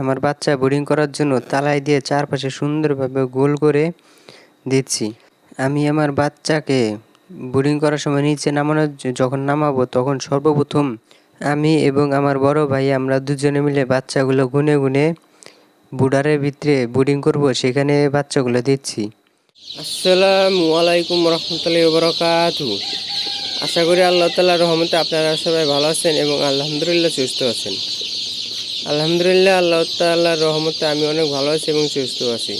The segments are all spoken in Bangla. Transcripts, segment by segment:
আমার বাচ্চা বোর্ডিং করার জন্য তালাই দিয়ে চারপাশে সুন্দরভাবে গোল করে দিচ্ছি। আমি আমার বাচ্চাকে বোর্ডিং করার সময় নিচে নামানোর যখন নামাবো তখন সর্বপ্রথম আমি এবং আমার বড় ভাই আমরা দুজনে মিলে বাচ্চাগুলো গুনে গুনে বুডারের ভিতরে বোর্ডিং করব, সেখানে বাচ্চাগুলো দিচ্ছি আসসালামু আলাইকুম রহমতুল্লাহ বরকাতু আশা করি আল্লাহ তালার রহমতে আপনারা সবাই ভালো আছেন এবং আলহামদুলিল্লাহ সুস্থ আছেন। আলহামদুলিল্লাহ, আল্লাহ তাল্লাহর রহমতে আমি অনেক ভালো আছি এবং সুস্থ আছি।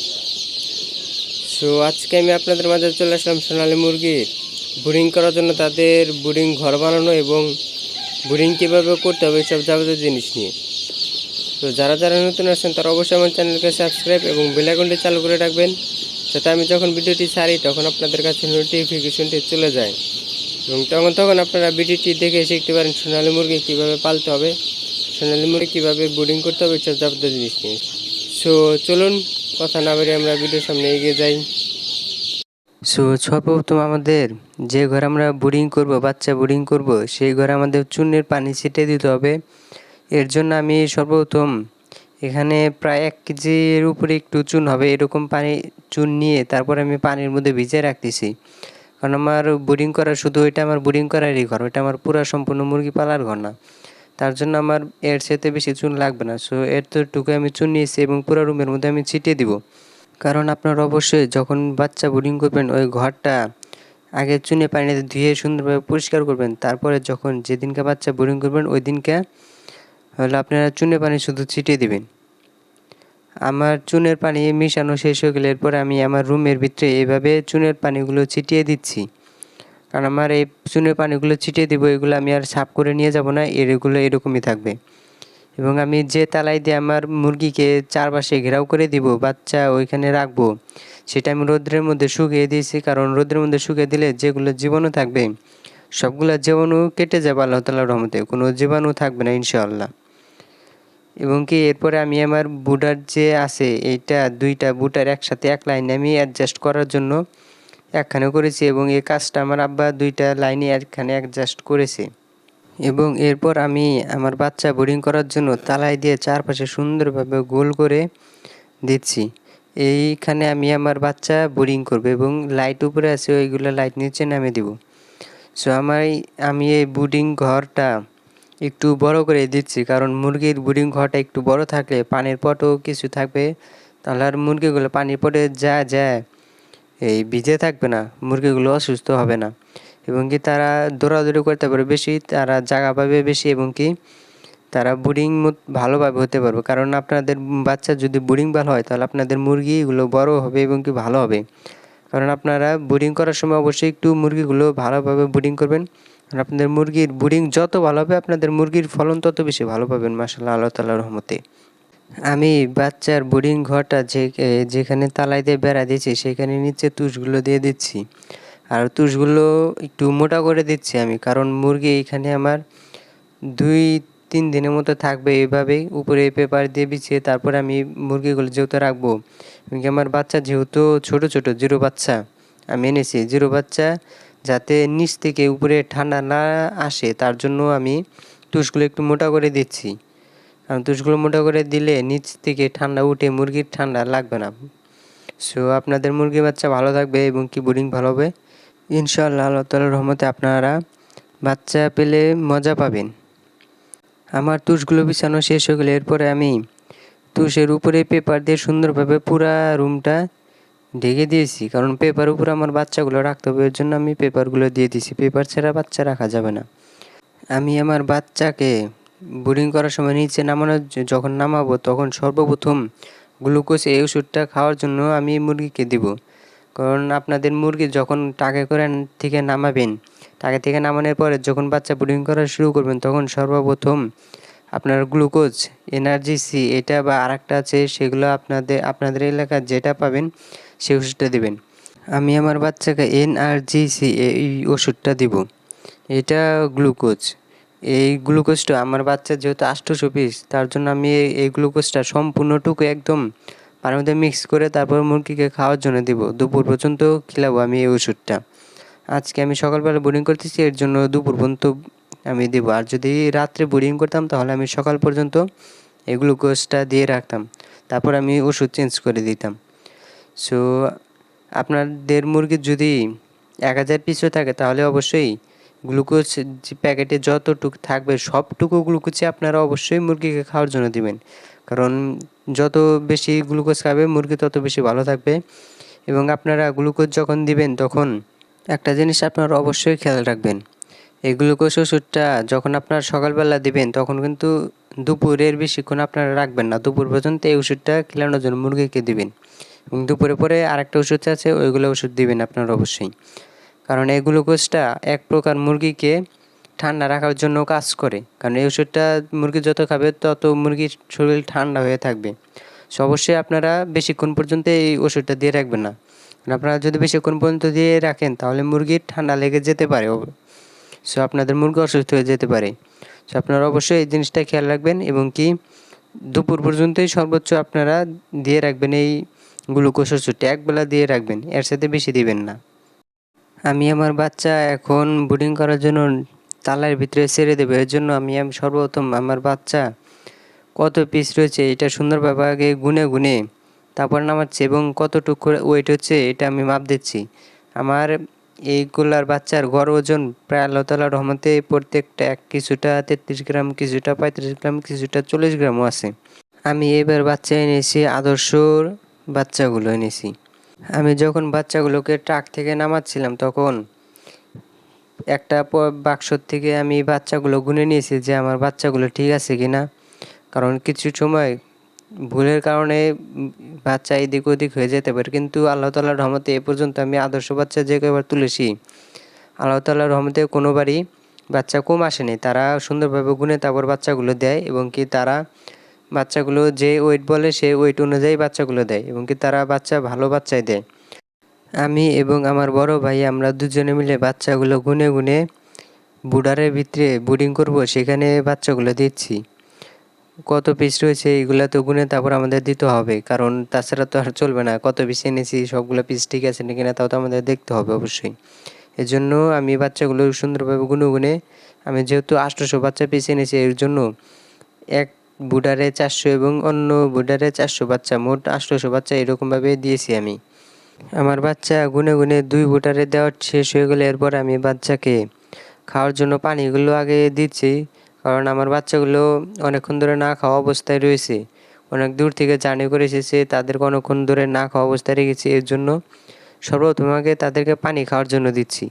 সো আজকে আমি আপনাদের মাঝে চলে আসলাম সোনালি মুরগির বুডিং করার জন্য তাদের বুডিং ঘর বানানো এবং বুডিং কীভাবে করতে হবে সব যাবতীয় জিনিস নিয়ে। তো যারা যারা নতুন আছেন, তারা অবশ্যই আমার চ্যানেলকে সাবস্ক্রাইব এবং বেলাইকনটি চালু করে রাখবেন, যাতে আমি যখন ভিডিওটি ছাড়ি, তখন আপনাদের কাছে নোটিফিকেশনটি চলে যায়। এবং তখন তখন আপনারা ভিডিওটি দেখে শিখতে পারেন সোনালী মুরগি কীভাবে পালতে হবে। সোনালী মুরগি কীভাবে বোর্ডিং করতে হবে, সব যাবতীয় জিনিস সো চলুন, কথা না বেরিয়ে আমরা ভিডিওর সামনে এগিয়ে যাই। সো সর্বপ্রথম আমাদের যে ঘরে আমরা বোর্ডিং করব, বাচ্চা বোর্ডিং করব, সেই ঘরে আমাদের চুনের পানি ছিটিয়ে দিতে হবে। এর জন্য আমি সর্বপ্রথম এখানে প্রায় এক কেজির উপরে একটু চুন হবে, এরকম পানি, চুন নিয়ে তারপর আমি পানির মধ্যে ভিজিয়ে রাখতেছি। কারণ আমার বোর্ডিং করা শুধু এটা, আমার বোর্ডিং করারই ঘর ওটা আমার পুরো সম্পূর্ণ মুরগি পালার ঘর না। তার জন্য আমার এর সাথে বেশি চুন লাগবে না। সো এর তোটুকু আমি চুন নিয়েছি এবং পুরো রুমের মধ্যে আমি ছিটিয়ে দিব। কারণ আপনার অবশ্যই যখন বাচ্চা বোর্ডিং করবেন, ওই ঘরটা আগে চুনে পানিতে ধুয়ে সুন্দরভাবে পরিষ্কার করবেন। তারপরে যখন যেদিনকে বাচ্চা বোর্ডিং করবেন, ওই দিনকে হলো আপনারা চুনে পানি শুধু ছিটিয়ে দিবেন। আমার চুনের পানি মিশানো শেষ হয়ে গেলে এরপরে আমি আমার রুমের ভিতরে এভাবে চুনের পানিগুলো ছিটিয়ে দিচ্ছি। কারণ আমার এই চুনের পানিগুলো ছিটিয়ে দিব, এগুলো আমি আর সাফ করে নিয়ে যাব না এর এগুলো এরকমই থাকবে। এবং আমি যে তালাই দিয়ে আমার মুরগিকে চারপাশে ঘেরাও করে দিব, বাচ্চা ওইখানে রাখব, সেটা আমি রোদ্রের মধ্যে শুকিয়ে দিয়েছি, কারণ রোদ্রের মধ্যে শুকিয়ে দিলে যেগুলো জীবাণু থাকবে, সবগুলো জীবাণু কেটে যাবে আল্লাহ তালার রহমতে, কোনো জীবাণু থাকবে না ইনশাআল্লাহ। এবং কি এরপরে আমি আমার বুটার যে আছে, এইটা দুইটা বুটার একসাথে এক লাইনে আমি অ্যাডজাস্ট করার জন্য একখানে করেছি এবং এই কাজটা আমার আব্বা দুইটা লাইনে একখানে অ্যাডজাস্ট করেছে। এবং এরপর আমি আমার বাচ্চা বোর্ডিং করার জন্য তালাই দিয়ে চারপাশে সুন্দরভাবে গোল করে দিচ্ছি। এইখানে আমি আমার বাচ্চা বোর্ডিং করবে এবং লাইট উপরে আছে ওইগুলো লাইট নিচে নামে দিব। সো আমার আমি এই বুডিং ঘরটা একটু বড় করে দিচ্ছি কারণ মুরগির বুডিং ঘরটা একটু বড় থাকলে পানির পটও কিছু থাকবে। তাহলে আর মুরগিগুলো পানির পটে যা যায়। এই ভিজে থাকবে না, মুরগিগুলো অসুস্থ হবে না। এবং কি তারা দৌড়াদৌড়ি করতে পারবে বেশি, তারা জায়গা পাবে বেশি এবং কি তারা বুডিং ভালোভাবে হতে পারবে। কারণ আপনাদের বাচ্চা যদি বুডিং ভালো হয়, তাহলে আপনাদের মুরগিগুলো বড় হবে এবং কি ভালো হবে। কারণ আপনারা বুডিং করার সময় অবশ্যই একটু মুরগিগুলো ভালোভাবে বুডিং করবেন। আর আপনাদের মুরগির বুডিং যত ভালো হবে, আপনাদের মুরগির ফলন তত বেশি ভালো পাবেন মাসাল্লাহ আল্লাহ তাল্লাহ রহমতে। আমি বাচ্চার বোর্ডিং ঘরটা যে যেখানে তালাই দিয়ে বেড়া দিয়েছি, সেখানে নিচে তুষগুলো দিয়ে দিচ্ছি। আর তুষগুলো একটু মোটা করে দিচ্ছি আমি, কারণ মুরগি এখানে আমার দুই, তিন দিনের মতো থাকবে। এইভাবেই উপরে পেপার দিয়ে বিছিয়ে তারপরে আমি মুরগিগুলো যেহেতু রাখব। আমার বাচ্চা, যেহেতু ছোট ছোট, জিরো বাচ্চা, আমি এনেছি। জিরো বাচ্চা যাতে নিচ থেকে উপরে ঠান্ডা না আসে, তার জন্য আমি তুষগুলো একটু মোটা করে দিচ্ছি। তুষগুলো মোটা করে দিলে নিচ থেকে ঠান্ডা উঠে মুরগির ঠান্ডা লাগবে না। সো আপনাদের মুরগি বাচ্চা ভালো থাকবে এবং কি বোর্ডিং ভালো হবে? ইনশাআল্লাহ, আল্লাহ তালার রহমতে আপনারা বাচ্চা পেলে মজা পাবেন। আমার তুষগুলো বিছানো শেষ হয়ে গেলে এরপরে আমি তুষের উপরে পেপার দিয়ে সুন্দরভাবে পুরা রুমটা ঢেকে দিয়েছি। কারণ পেপার উপরে আমার বাচ্চাগুলো রাখতে হবে, এর জন্য আমি পেপারগুলো দিয়ে দিয়েছি। পেপার ছাড়া বাচ্চা রাখা যাবে না। আমি আমার বাচ্চাকে বোর্ডিং করার সময় নিচে নামানোর জ- যখন নামাবো, তখন সর্বপ্রথম গ্লুকোজ এই ওষুধটা খাওয়ার জন্য আমি মুরগিকে দিব। কারণ আপনাদের মুরগি যখন টাকে করে থেকে নামাবেন, টাকে থেকে নামানোর পরে যখন বাচ্চা বোর্ডিং করা শুরু করবেন, তখন সর্বপ্রথম আপনার গ্লুকোজ, এনার্জি সি এটা বা আরেকটা আছে, সেগুলো আপনাদের আপনাদের এলাকায় যেটা পাবেন, সেই ওষুধটা দিবেন। আমি আমার বাচ্চাকে এনআরজিসি এই ওষুধটা দিব। এটা গ্লুকোজ। এই গ্লুকোজটা আমার বাচ্চা যেহেতু আষ্টশো পিস তার জন্য আমি এই- গ্লুকোজটা সম্পূর্ণটুকু একদম পানির মধ্যে মিক্স করে তারপর মুরগিকে খাওয়ার জন্য দিব। দুপুর পর্যন্ত খিলাবো আমি এই ওষুধটা। আজকে আমি সকালবেলা বোরিং করতেছি, এর জন্য দুপুর পর্যন্ত আমি দেবো। আর যদি রাত্রে বোরিং করতাম, তাহলে আমি সকাল পর্যন্ত এই গ্লুকোজটা দিয়ে রাখতাম। তারপর আমি ওষুধ চেঞ্জ করে দিতাম। সো আপনাদের মুরগির যদি এক হাজার পিসও থাকে, তাহলে অবশ্যই গ্লুকোজ যে প্যাকেটে যতটুকু থাকবে, সবটুকু গ্লুকোজই আপনারা অবশ্যই মুরগিকে খাওয়ার জন্য দিবেন। কারণ যত বেশি গ্লুকোজ খাবে, মুরগি তত বেশি ভালো থাকবে। এবং আপনারা গ্লুকোজ যখন দিবেন, তখন একটা জিনিস আপনারা অবশ্যই খেয়াল রাখবেন। এই গ্লুকোজ ওষুধটা যখন আপনার সকালবেলা দিবেন, তখন কিন্তু দুপুরের বেশিক্ষণ আপনারা রাখবেন না। দুপুর পর্যন্ত এই ওষুধটা খেলানোর জন্য মুরগিকে দিবেন। এবং দুপুরে পরে আরেকটা ওষুধ আছে, ওইগুলো ওষুধ দিবেন আপনারা অবশ্যই। কারণ এই গ্লুকোজটা এক প্রকার মুরগিকে ঠান্ডা রাখার জন্য কাজ করে। কারণ এই ওষুধটা মুরগি যত খাবে, তত মুরগির শরীর ঠান্ডা হয়ে থাকবে। সো অবশ্যই আপনারা বেশিক্ষণ পর্যন্ত এই ওষুধটা দিয়ে রাখবেন না। আপনারা যদি বেশিক্ষণ পর্যন্ত দিয়ে রাখেন, তাহলে মুরগির ঠান্ডা লেগে যেতে পারে। সো আপনাদের মুরগি অসুস্থ হয়ে যেতে পারে। সো আপনারা অবশ্যই এই জিনিসটা খেয়াল রাখবেন এবং কি দুপুর পর্যন্তই সর্বোচ্চ আপনারা দিয়ে রাখবেন এই গ্লুকোজ ওষুধটা। একবেলা দিয়ে রাখবেন, এর সাথে বেশি দিবেন না। আমি আমার বাচ্চা এখন বোর্ডিং করার জন্য তালার ভিতরে ছেড়ে দেবো। এর জন্য আমি আমি সর্বপ্রথম আমার বাচ্চা কত পিস রয়েছে এটা সুন্দরভাবে আগে গুনে গুনে তারপর নামাচ্ছি এবং কতটুকু ওয়েট হচ্ছে এটা আমি মাপ দিচ্ছি। আমার এইগুলার বাচ্চার গড় ওজন প্রায় আল্লাহ তালার রহমতে প্রত্যেকটা এক কিছুটা তেত্রিশ গ্রাম, কিছুটা পঁয়ত্রিশ গ্রাম, কিছুটা চল্লিশ গ্রামও আছে। আমি এবার বাচ্চা এনেছি, আদর্শর বাচ্চাগুলো এনেছি। আমি যখন বাচ্চাগুলোকে ট্রাক থেকে নামাচ্ছিলাম তখন একটা বাক্সর থেকে আমি বাচ্চাগুলো গুনে নিয়েছি যে আমার বাচ্চাগুলো ঠিক আছে কি না কারণ কিছু সময় ভুলের কারণে বাচ্চা এদিক ওদিক হয়ে যেতে পারে। কিন্তু আল্লাহ তাল্লাহ রহমতে এ পর্যন্ত আমি আদর্শ বাচ্চা যে কবার তুলেছি। আল্লাহ তাল্লাহ রহমতে কোনোবারই বাচ্চা কম আসেনি। তারা সুন্দরভাবে গুনে তারপর বাচ্চাগুলো দেয় এবং কি তারা বাচ্চাগুলো যে ওয়েট বলে সেই ওয়েট অনুযায়ী বাচ্চাগুলো দেয় এবং কি তারা বাচ্চা, ভালো বাচ্চাই দেয়। আমি এবং আমার বড় ভাই আমরা দুজনে মিলে বাচ্চাগুলো গুনে গুনে বুডারের ভিতরে বুডিং করব, সেখানে বাচ্চাগুলো দিচ্ছি। কত পিস রয়েছে এইগুলো তো গুনে তারপর আমাদের দিতে হবে, কারণ তাছাড়া তো আর চলবে না। কত পিস এনেছি, সবগুলো পিস ঠিক আছে নাকি না, তাও তো আমাদের দেখতে হবে অবশ্যই। এজন্য আমি বাচ্চাগুলো সুন্দরভাবে গুনে গুনে, আমি যেহেতু আটশোশো বাচ্চা পিস এনেছি, এর জন্য এক বুডারে চারশো এবং অন্য বুডারে চারশো বাচ্চা, মোট আটশোশো বাচ্চা এরকমভাবে দিয়েছি আমি। আমার বাচ্চা গুনে গুনে দুই বুটারে দেওয়া শেষ হয়ে গেলে এরপর আমি বাচ্চাকে খাওয়ার জন্য পানিগুলো আগে দিচ্ছি, কারণ আমার বাচ্চাগুলো অনেকক্ষণ ধরে না খাওয়া অবস্থায় রয়েছে। অনেক দূর থেকে জার্নি করে এসেছে, তাদেরকে অনেকক্ষণ ধরে না খাওয়া অবস্থায় রেখেছি, এর জন্য সর্বপ্রথম আগে তাদেরকে পানি খাওয়ার জন্য দিচ্ছি।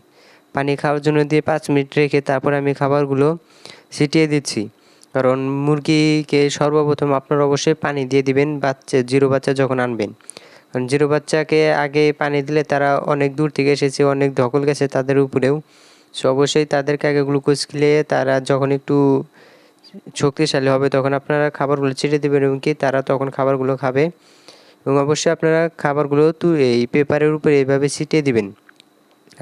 পানি খাওয়ার জন্য দিয়ে পাঁচ মিনিট রেখে তারপর আমি খাবারগুলো ছিটিয়ে দিচ্ছি। কারণ মুরগিকে সর্বপ্রথম আপনারা অবশ্যই পানি দিয়ে দিবেন বাচ্চা, জিরো বাচ্চা যখন আনবেন। কারণ জিরো বাচ্চাকে আগে পানি দিলে তারা অনেক দূর থেকে এসেছে, অনেক ধকল গেছে তাদের উপরেও। সো অবশ্যই তাদেরকে আগে গ্লুকোজ খেলিয়ে তারা যখন একটু শক্তিশালী হবে তখন আপনারা খাবারগুলো ছেড়ে দেবেন এবং কি তারা তখন খাবারগুলো খাবে। এবং অবশ্যই আপনারা খাবারগুলো তো এই পেপারের উপরে এইভাবে ছিটিয়ে দিবেন।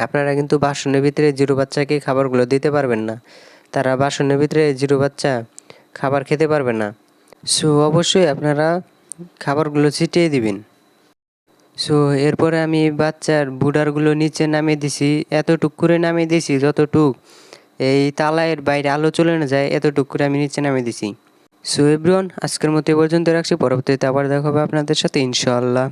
আপনারা কিন্তু বাসনের ভিতরে জিরো বাচ্চাকে খাবারগুলো দিতে পারবেন না। তারা বাসনের ভিতরে জিরো বাচ্চা খাবার খেতে পারবে না। সো, অবশ্যই আপনারা খাবারগুলো ছিটিয়ে দিবেন। সো, এরপরে আমি বাচ্চার বুডারগুলো নিচে নামিয়ে দিছি। এতটুক করে নামিয়ে দিছি, যতটুক এই তালায়ের বাইরে আলো চলে না যায়, এতটুক করে আমি নিচে নামিয়ে দিছি। সো, এভরিওয়ান, আজকের মতো এ পর্যন্ত রাখছি। পরবর্তীতে আবার দেখা হবে আপনাদের সাথে, ইনশাআল্লাহ।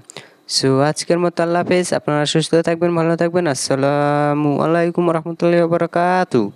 সো, আজকের মতো আল্লাহ হাফেজ। আপনারা সুস্থ থাকবেন, ভালো থাকবেন। আসসালামু আলাইকুম রহমতুল্লাহ বারকাতু